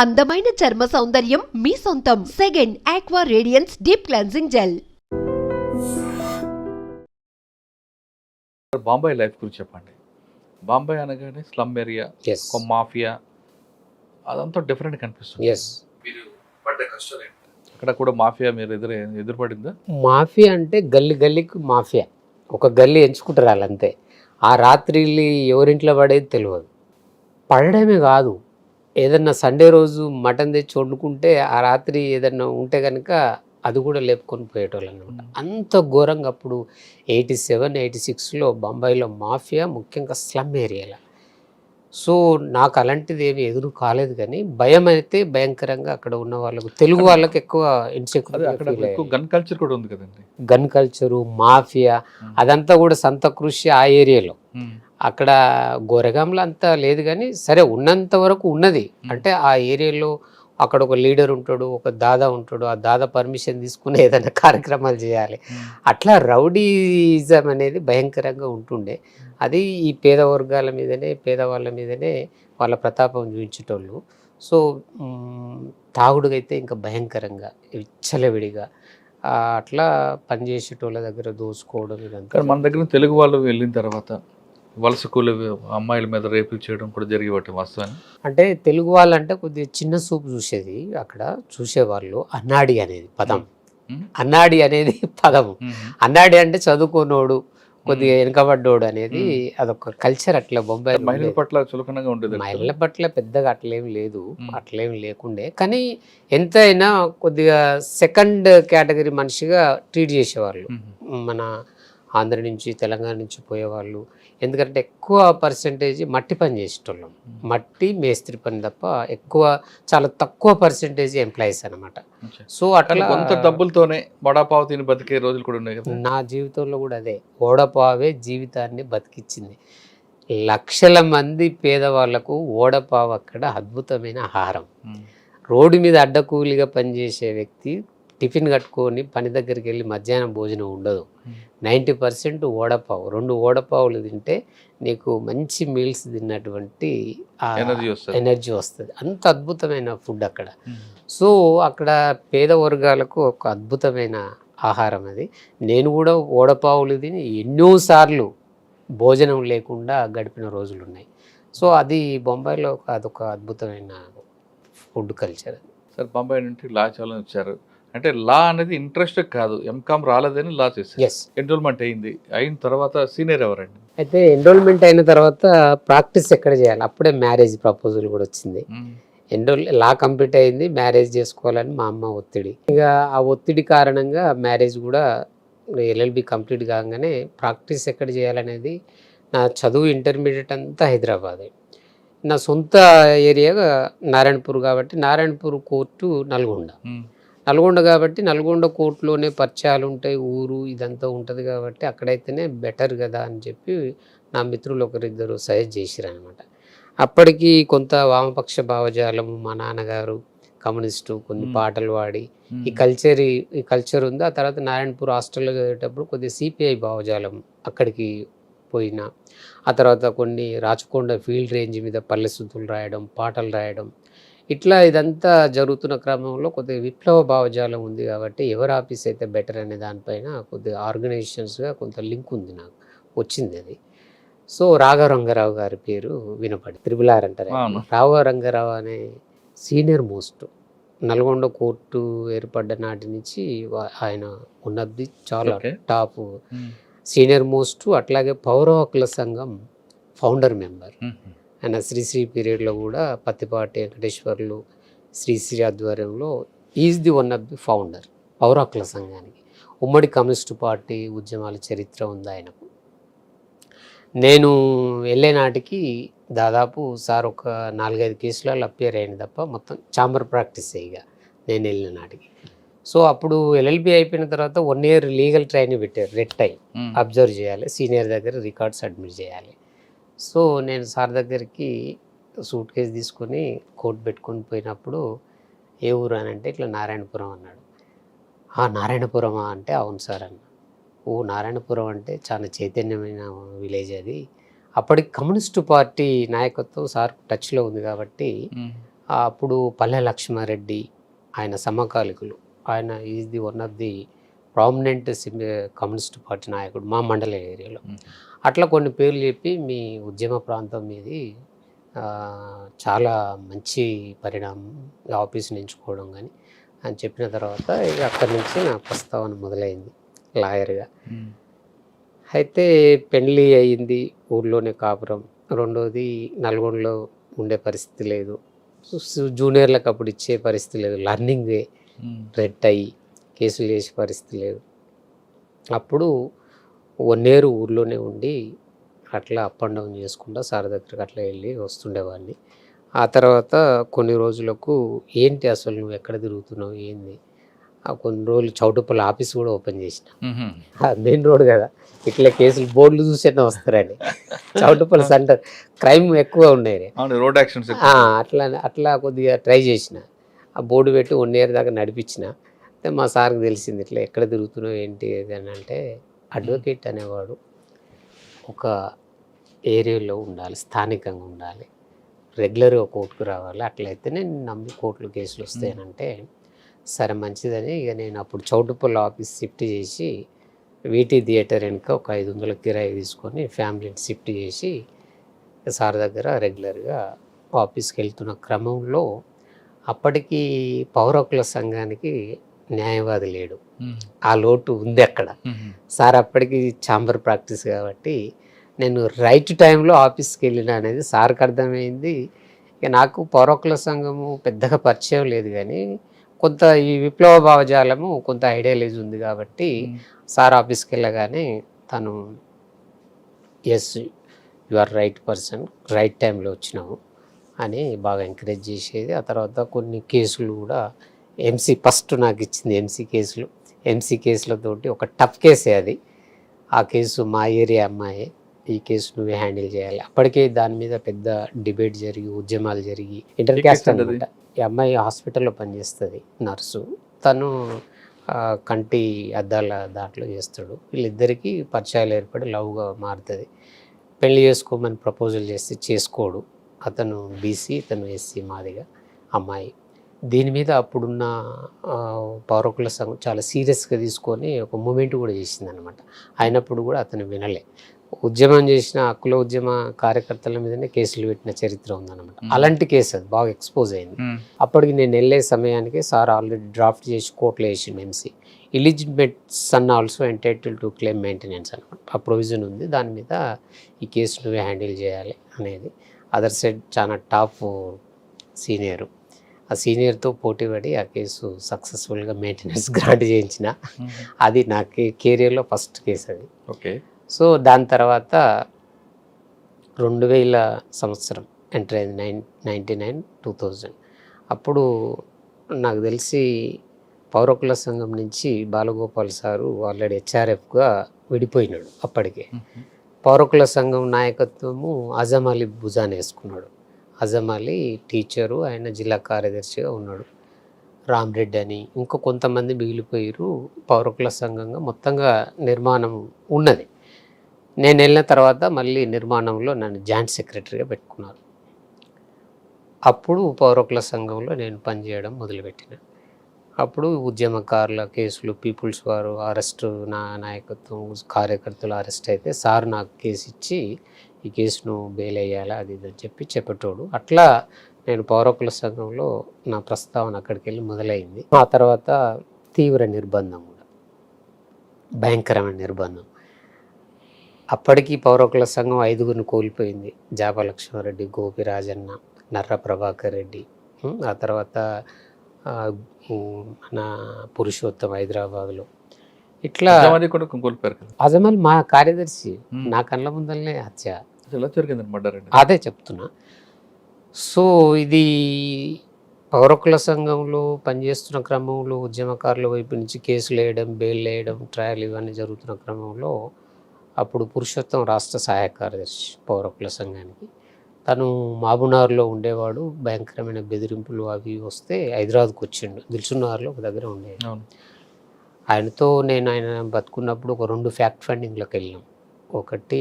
అందమైన చర్మ సౌందర్యం మీ సొంతం. Second aqua radiance deep cleansing gel Bombay life గురించి చెప్పండి. బాంబాయి అనగానే స్లమ్ ఏరియా ఒక మాఫియా అదంతా డిఫరెంట్ కనిపిస్తుంది. అక్కడ కూడా మాఫియా మీరు ఎదురు ఎదురుపడిందా? మాఫియా అంటే గల్లి గల్లీకి మాఫియా. ఒక గల్లీ ఎంచుకుంటారు వాళ్ళంతే. ఆ రాత్రిళ్ళు ఎవరింట్లో పడేది తెలియదు. పడడమే కాదు ఏదన్నా సండే రోజు మటన్ తెచ్చి వండుకుంటే ఆ రాత్రి ఏదన్నా ఉంటే కనుక అది కూడా లేపుకొని పోయేటోళ్ళు అనమాట అంత ఘోరంగా అప్పుడు ఎయిటీ సెవెన్ ఎయిటీ సిక్స్లో బొంబాయిలో మాఫియా ముఖ్యంగా స్లమ్ ఏరియాలో. సో నాకు అలాంటిది ఏమి ఎదురు కాలేదు కానీ భయం అయితే భయంకరంగా అక్కడ ఉన్న వాళ్ళకు తెలుగు వాళ్ళకి ఎక్కువ ఇన్సెక్యూరిటీ గన్ కల్చర్ కూడా ఉంది కదండి. గన్ కల్చరు మాఫియా అదంతా కూడా సంత కృషి ఆ ఏరియాలో. అక్కడ గోరగాంలో అంతా లేదు కానీ సరే ఉన్నంత వరకు ఉన్నది. అంటే ఆ ఏరియాలో అక్కడ ఒక లీడర్ ఉంటాడు ఒక దాదా ఉంటాడు ఆ దాదా పర్మిషన్ తీసుకుని ఏదైనా కార్యక్రమాలు చేయాలి. అట్లా రౌడీజం అనేది భయంకరంగా ఉంటుండే. అది ఈ పేద వర్గాల మీదనే పేదవాళ్ళ మీదనే వాళ్ళ ప్రతాపం చూపించేటోళ్ళు. సో తాగుడుగైతే ఇంకా భయంకరంగా విచ్చలవిడిగా అట్లా పనిచేసేటోళ్ళ దగ్గర దోసుకోవడం ఇదంతా. మన దగ్గర తెలుగు వాళ్ళు వెళ్ళిన తర్వాత వలస కూలి అమ్మాయిల మీద రేపులు చేయడం కూడా జరిగి వాటి వాస్తవాన్ని? అంటే తెలుగు వాళ్ళంటే కొద్దిగా చిన్న చూపు చూసేది అక్కడ చూసేవాళ్ళు. అన్నాడి అనేది పదం. అన్నాడి అనేది పదము. అన్నాడి అంటే చదువుకోనోడు కొద్దిగా వెనుకబడ్డోడు అనేది అదొక కల్చర్ అట్లా బొంబాయి మహిళల పట్ల చులకనగా ఉండేది మహిళల పట్ల పెద్దగా అట్లేం లేదు. అట్లేం లేకుండే. కానీ ఎంతైనా కొద్దిగా సెకండ్ కేటగిరీ మనిషిగా ట్రీట్ చేసేవాళ్ళు. మన ఆంధ్ర నుంచి తెలంగాణ నుంచి పోయేవాళ్ళు. ఎందుకంటే ఎక్కువ పర్సంటేజ్ మట్టి పని చేసేటోళ్ళం. మట్టి మేస్త్రి పని తప్ప ఎక్కువ చాలా తక్కువ పర్సంటేజ్ ఎంప్లాయీస్ అనమాట. సో అట్లా కొంత డబ్బులతోనే వడాపావు తిని బతికే రోజులు కూడా ఉన్నాయి కదా? నా జీవితంలో కూడా అదే. ఓడపావే జీవితాన్ని బతికిచ్చింది. లక్షల మంది పేదవాళ్ళకు ఓడపావు అక్కడ అద్భుతమైన ఆహారం. రోడ్డు మీద అడ్డకూలిగా పనిచేసే వ్యక్తి టిఫిన్ కట్టుకొని పని దగ్గరికి వెళ్ళి మధ్యాహ్నం భోజనం ఉండదు. నైంటీ పర్సెంట్ ఓడపావు రెండు ఓడపావులు తింటే నీకు మంచి మీల్స్ తిన్నటువంటి ఎనర్జీ వస్తుంది. అంత అద్భుతమైన ఫుడ్ అక్కడ. సో అక్కడ పేద వర్గాలకు ఒక అద్భుతమైన ఆహారం అది. నేను కూడా ఓడపావులు తిని ఎన్నోసార్లు భోజనం లేకుండా గడిపిన రోజులు ఉన్నాయి సో అది బొంబాయిలో ఒక అదొక అద్భుతమైన ఫుడ్ కల్చర్ సార్ బొంబాయి నుండి లా చాలని వచ్చారు. అంటే లా అనేది ఇంట్రెస్ట్ కాదు. ఎంకామ్ రాలేదని లా ఎస్ ఎన్రోల్మెంట్ అయింది. అయిన తర్వాత సీనియర్ ఎవరండి? అయితే ఎన్రోల్మెంట్ అయిన తర్వాత ప్రాక్టీస్ ఎక్కడ చేయాలి? అప్పుడే మ్యారేజ్ ప్రపోజల్ కూడా వచ్చింది. ఎన్రోల్ లా కంప్లీట్ అయింది. మ్యారేజ్ చేసుకోవాలని మా అమ్మ ఒత్తిడి. ఇక ఆ ఒత్తిడి కారణంగా మ్యారేజ్ కూడా ఎల్ఎల్బి కంప్లీట్ కాగానే ప్రాక్టీస్ ఎక్కడ చేయాలనేది నా చదువు ఇంటర్మీడియట్ అంతా హైదరాబాదే. నా సొంత ఏరియా నారాయణపూర్ కాబట్టి నారాయణపూర్ కోర్టు నల్గొండ. నల్గొండ కాబట్టి నల్గొండ కోర్టులోనే పరిచయాలు ఉంటాయి ఊరు ఇదంతా ఉంటుంది కాబట్టి అక్కడైతేనే బెటర్ కదా అని చెప్పి నా మిత్రులు ఒకరిద్దరు సజెస్ట్ చేసిరు అనమాట అప్పటికి కొంత వామపక్ష భావజాలము మా నాన్నగారు కమ్యూనిస్టు కొన్ని. పాటలు పాడి. ఈ కల్చర్ ఈ కల్చర్ ఉంది ఆ తర్వాత నారాయణపూర్ హాస్టల్లో చదివేటప్పుడు కొద్దిగా సిపిఐ భావజాలం అక్కడికి పోయినా ఆ తర్వాత కొన్ని రాచకొండ ఫీల్డ్ రేంజ్ మీద పల్లె రాయడం పాటలు రాయడం ఇట్లా ఇదంతా జరుగుతున్న క్రమంలో కొద్దిగా విప్లవ భావజాలం ఉంది కాబట్టి ఎవరు ఆఫీస్ అయితే బెటర్ అనే దానిపైన కొద్దిగా ఆర్గనైజేషన్స్గా కొంత లింక్ ఉంది నాకు వచ్చింది అది సో రాఘవ రంగారావు గారి పేరు వినపడి త్రిబుల్ ఆర్ అంటారు ఆయన. అవును. రాఘవ రంగారావు అనే సీనియర్ మోస్ట్ నల్గొండ కోర్టు ఏర్పడ్డ నాటి నుంచి ఆయన ఉన్నది చాలా. టాప్. సీనియర్ మోస్ట్ అట్లాగే పౌర హక్కుల సంఘం ఫౌండర్ మెంబర్. ఆయన శ్రీశ్రీ పీరియడ్లో కూడా పత్తిపాటి వెంకటేశ్వర్లు శ్రీశ్రీ ఆధ్వర్యంలో is the one of the founder పౌర హక్కుల సంఘానికి. ఉమ్మడి కమ్యూనిస్టు పార్టీ ఉద్యమాల చరిత్ర ఉంది ఆయనకు. నేను వెళ్ళే నాటికి దాదాపు సార్ ఒక నాలుగైదు కేసులలో అప్పేర్ అయింది తప్ప మొత్తం చాంబర్ ప్రాక్టీస్ ఇక నేను వెళ్ళిన నాటికి. సో అప్పుడు ఎల్ఎల్బి అయిపోయిన తర్వాత వన్ ఇయర్ లీగల్ ట్రైనింగ్ పెట్టారు రెడ్ టైం. అబ్జర్వ్ చేయాలి సీనియర్ దగ్గర రికార్డ్ సబ్మిట్ చేయాలి. సో నేను సార్ దగ్గరికి సూట్ కేసు తీసుకొని కోట్ పెట్టుకొని పోయినప్పుడు ఏ ఊరు అని అంటే ఇట్లా నారాయణపురం అన్నాడు. ఆ నారాయణపురమా అంటే అవును సార్ అన్న. ఓ నారాయణపురం అంటే చాలా చైతన్యమైన విలేజ్ అది. అప్పటికి కమ్యూనిస్టు పార్టీ నాయకత్వం సార్ టచ్లో ఉంది కాబట్టి అప్పుడు పల్లె లక్ష్మారెడ్డి ఆయన సమకాలికులు. ఆయన is the one of the prominent communist party నాయకుడు మా మండల ఏరియాలో. అట్లా కొన్ని పేర్లు చెప్పి మీ ఉద్యమ ప్రాంతం మీది చాలా మంచి పరిణామం ఆఫీస్ని ఎంచుకోవడం కానీ అని చెప్పిన తర్వాత ఇక అక్కడి నుంచి నా ప్రస్తావన మొదలైంది లాయర్గా. అయితే పెళ్ళి అయింది ఊర్లోనే కాపురం రెండోది నల్గొండలో ఉండే పరిస్థితి లేదు జూనియర్లకు అప్పుడు ఇచ్చే పరిస్థితి లేదు లర్నింగ్. రెడ్ అయ్యి కేసులు చేసే పరిస్థితి లేదు. అప్పుడు వన్ ఇయర్ ఊర్లోనే ఉండి అట్లా అప్ అండ్ డౌన్ చేసుకుంటా సార్ దగ్గరికి అట్లా వెళ్ళి వస్తుండేవాడిని. ఆ తర్వాత కొన్ని రోజులకు ఏంటి అసలు నువ్వు ఎక్కడ తిరుగుతున్నావు ఏంది? ఆ కొన్ని రోజులు చౌటుప్పల ఆఫీస్ కూడా ఓపెన్ చేసిన. మెయిన్ రోడ్ కదా ఇట్లా కేసులు బోర్డులు చూసేనే వస్తారని. చౌటుప్పల సెంటర్ క్రైమ్ ఎక్కువ ఉన్నాయి రోడ్ యాక్సిడెంట్స్ అట్లా అట్లా కొద్దిగా ట్రై చేసిన. ఆ బోర్డు పెట్టి వన్ ఇయర్ దాకా నడిపించిన. అయితే మా సార్కి తెలిసింది ఇట్లా ఎక్కడ తిరుగుతున్నావు ఏంటి అని అంటే అడ్వకేట్ అనేవాడు ఒక ఏరియాలో ఉండాలి స్థానికంగా ఉండాలి. రెగ్యులర్గా కోర్టుకు రావాలి. అట్లయితే నేను నమ్మి కోర్టులో కేసులు వస్తాయనంటే సరే మంచిదని ఇక నేను అప్పుడు చౌటుపల్లి ఆఫీస్ షిఫ్ట్ చేసి వీటీ థియేటర్ వెనుక ఒక ఐదు వందల కిరాయి తీసుకొని ఫ్యామిలీని షిఫ్ట్ చేసి సార్ దగ్గర రెగ్యులర్గా ఆఫీస్కి వెళ్తున్న క్రమంలో అప్పటికి పౌర హక్కుల సంఘానికి న్యాయవాది లేడు. ఆ లోటు ఉంది అక్కడ. సార్ అప్పటికి ఛాంబర్ ప్రాక్టీస్ కాబట్టి నేను రైట్ టైంలో ఆఫీస్కి వెళ్ళిన అనేది సార్కి అర్థమైంది ఇక నాకు పౌర హక్కుల సంఘము పెద్దగా పరిచయం లేదు కానీ కొంత ఈ విప్లవ భావజాలము కొంత ఐడియాలజీ ఉంది కాబట్టి. సార్ ఆఫీస్కి వెళ్ళగానే తను yes you are right person right టైంలో వచ్చినావు అని బాగా ఎంకరేజ్ చేసేది ఆ తర్వాత కొన్ని కేసులు కూడా ఎంసీ ఫస్ట్ నాకు ఇచ్చింది ఎంసీ కేసులు. ఎంసీ కేసులతోటి ఒక టఫ్ కేసే అది. ఆ కేసు మా ఏరియా అమ్మాయి. ఈ కేసు నువ్వే హ్యాండిల్ చేయాలి. అప్పటికే దాని మీద పెద్ద డిబేట్ జరిగి ఉద్యమాలు జరిగి ఇంటర్ క్యాస్ట్? అనమాట ఈ అమ్మాయి హాస్పిటల్లో పనిచేస్తుంది నర్సు. తను కంటి అద్దాల దాంట్లో చేస్తాడు. వీళ్ళిద్దరికీ పరిచయాలు ఏర్పడి లవ్గా మారుతుంది. పెళ్ళి చేసుకోమని ప్రపోజల్ చేస్తే చేసుకోడు. అతను బీసీ ఇతను ఎస్సీ మాదిగా అమ్మాయి. దీని మీద అప్పుడున్న పౌరకుల సంఘం చాలా సీరియస్గా తీసుకొని ఒక మూమెంట్ కూడా చేసింది అనమాట అయినప్పుడు కూడా అతను వినలే. ఉద్యమం చేసిన హక్కుల ఉద్యమ కార్యకర్తల మీదనే కేసులు పెట్టిన చరిత్ర ఉందన్నమాట. అలాంటి కేసు అది బాగా ఎక్స్పోజ్ అయింది. అప్పటికి నేను వెళ్ళే సమయానికి సార్ ఆల్రెడీ డ్రాఫ్ట్ చేసి కోర్టులో వేసిండు MC eligible son also entitle to claim maintenance అనమాట ఆ ప్రొవిజన్ ఉంది. దాని మీద ఈ కేసు నువ్వే హ్యాండిల్ చేయాలి అనేది. అదర్ సైడ్ చాలా టాప్ సీనియరు ఆ సీనియర్తో పోటీ పడి ఆ కేసు సక్సెస్ఫుల్గా మెయింటెనెన్స్ గ్రాంట్ చేయించిన. అది నా కెరియర్లో ఫస్ట్ కేసు అది. ఓకే. సో దాని తర్వాత రెండు వేల సంవత్సరం ఎంటర్ అయింది nine ninety nine two thousand. అప్పుడు నాకు తెలిసి పౌరకుల సంఘం నుంచి బాలగోపాల్ సారు ఆల్రెడీ హెచ్ఆర్ఎఫ్గా విడిపోయినాడు అప్పటికే. పౌరకుల సంఘం నాయకత్వము అజం అలీ భుజాన్ వేసుకున్నాడు. అజం అలీ టీచరు ఆయన జిల్లా కార్యదర్శిగా ఉన్నాడు. రామ్రెడ్డి అని ఇంకా కొంతమంది మిగిలిపోయారు. పౌరకుల సంఘంగా మొత్తంగా నిర్మాణం ఉన్నది. నేను వెళ్ళిన తర్వాత మళ్ళీ నిర్మాణంలో నన్ను జాయింట్ సెక్రటరీగా పెట్టుకున్నారు. అప్పుడు పౌరకుల సంఘంలో నేను పనిచేయడం మొదలుపెట్టిన. అప్పుడు ఉద్యమకారుల కేసులు పీపుల్స్ వారు అరెస్టు నా నాయకత్వం కార్యకర్తలు అరెస్ట్ అయితే సార్ నాకు కేసు ఇచ్చి ఈ కేసును బెయిల్ వేయాలా అది ఇది అని చెప్పి చెప్పేటోడు. అట్లా నేను పౌరకుల సంఘంలో నా ప్రస్తావన అక్కడికి వెళ్ళి మొదలైంది. ఆ తర్వాత తీవ్ర నిర్బంధం కూడా. భయంకరమైన నిర్బంధం. అప్పటికి పౌరకుల సంఘం ఐదుగురిని కోల్పోయింది. జాప లక్ష్మారెడ్డి గోపిరాజన్న నర్ర ప్రభాకర్ రెడ్డి. ఆ తర్వాత మన పురుషోత్తం హైదరాబాద్లో. ఇట్లా కోల్పోయారు అజమల్ మా కార్యదర్శి. నా కళ్ళ ముందరనే హత్య. ఎలా అదే చెప్తున్నా. సో ఇది పౌరకుల సంఘంలో పనిచేస్తున్న క్రమంలో ఉద్యమకారుల వైపు నుంచి కేసులు వేయడం బెయిల్ వేయడం ట్రయల్ ఇవన్నీ జరుగుతున్న క్రమంలో అప్పుడు పురుషోత్తం రాష్ట్ర సహాయ కార్యదర్శి పౌరకుల సంఘానికి. తను మాబునార్లో ఉండేవాడు. భయంకరమైన బెదిరింపులు అవి వస్తే హైదరాబాద్కి వచ్చిండు. దిల్సున్నార్లో ఒక దగ్గర ఉండేది ఆయనతో నేను ఆయన బతుకున్నప్పుడు ఒక రెండు ఫ్యాక్ట్ ఫండింగ్లోకి వెళ్ళాం. ఒకటి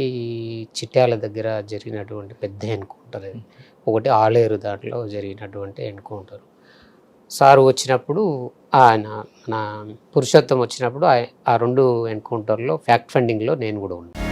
చిట్యాల దగ్గర జరిగినటువంటి పెద్ద ఎన్కౌంటర్ అది. ఒకటి ఆలేరు దాంట్లో జరిగినటువంటి ఎన్కౌంటర్. సార్ వచ్చినప్పుడు ఆయన నా పురుషోత్తం వచ్చినప్పుడు ఆ రెండు ఎన్కౌంటర్లో ఫ్యాక్ట్ ఫండింగ్లో నేను కూడా ఉన్నాను